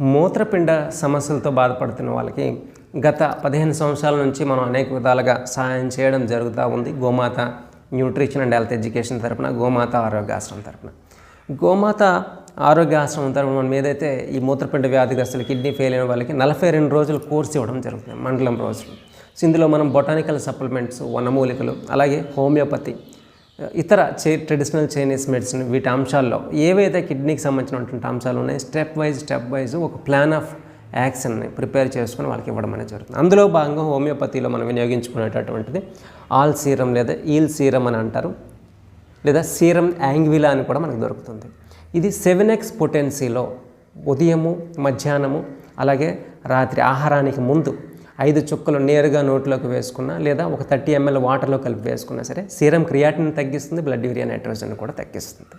మూత్రపిండ సమస్యలతో బాధపడుతున్న వాళ్ళకి గత పదిహేను సంవత్సరాల నుంచి మనం అనేక విధాలుగా సహాయం చేయడం జరుగుతూ ఉంది. గోమాత న్యూట్రిషన్ అండ్ హెల్త్ ఎడ్యుకేషన్ తరపున గోమాత ఆరోగ్యాశ్రమం తరపున. గోమాత ఆరోగ్యాశ్రమం తరపున మనం ఏదైతే ఈ మూత్రపిండ వ్యాధిగ్రస్తులు కిడ్నీ ఫెయిల్ అయిన వాళ్ళకి నలభై రెండు రోజులు కోర్స్ ఇవ్వడం జరుగుతుంది మండలం రోజులు. ఇందులో మనం బొటానికల్ సప్లిమెంట్స్ వనమూలికలు అలాగే హోమియోపతి ఇతర చే ట్రెడిషనల్ చైనీస్ మెడిసిన్ వీటి అంశాల్లో ఏవైతే కిడ్నీకి సంబంధించినటువంటి అంశాలు ఉన్నాయో స్టెప్ వైజ్ స్టెప్ వైజ్ ఒక ప్లాన్ ఆఫ్ యాక్షన్ని ప్రిపేర్ చేసుకుని వాళ్ళకి ఇవ్వడం అనేది జరుగుతుంది. అందులో భాగంగా హోమియోపతిలో మనం వినియోగించుకునేటటువంటిది ఆల్ సీరం లేదా ఈల్ సీరం అని అంటారు లేదా సీరం యాంగ్విలా అని కూడా మనకు దొరుకుతుంది. ఇది సెవెన్ ఎక్స్ పొటెన్సీలో ఉదయము మధ్యాహ్నము అలాగే రాత్రి ఆహారానికి ముందు ఐదు చుక్కలు నేరుగా నోట్లోకి వేసుకున్నా లేదా ఒక థర్టీ ఎంఎల్ వాటర్లో కలిపి వేసుకున్నా సరే సీరం క్రియాటిన్ తగ్గిస్తుంది బ్లడ్ యూరియా నైట్రోజన్ కూడా తగ్గిస్తుంది.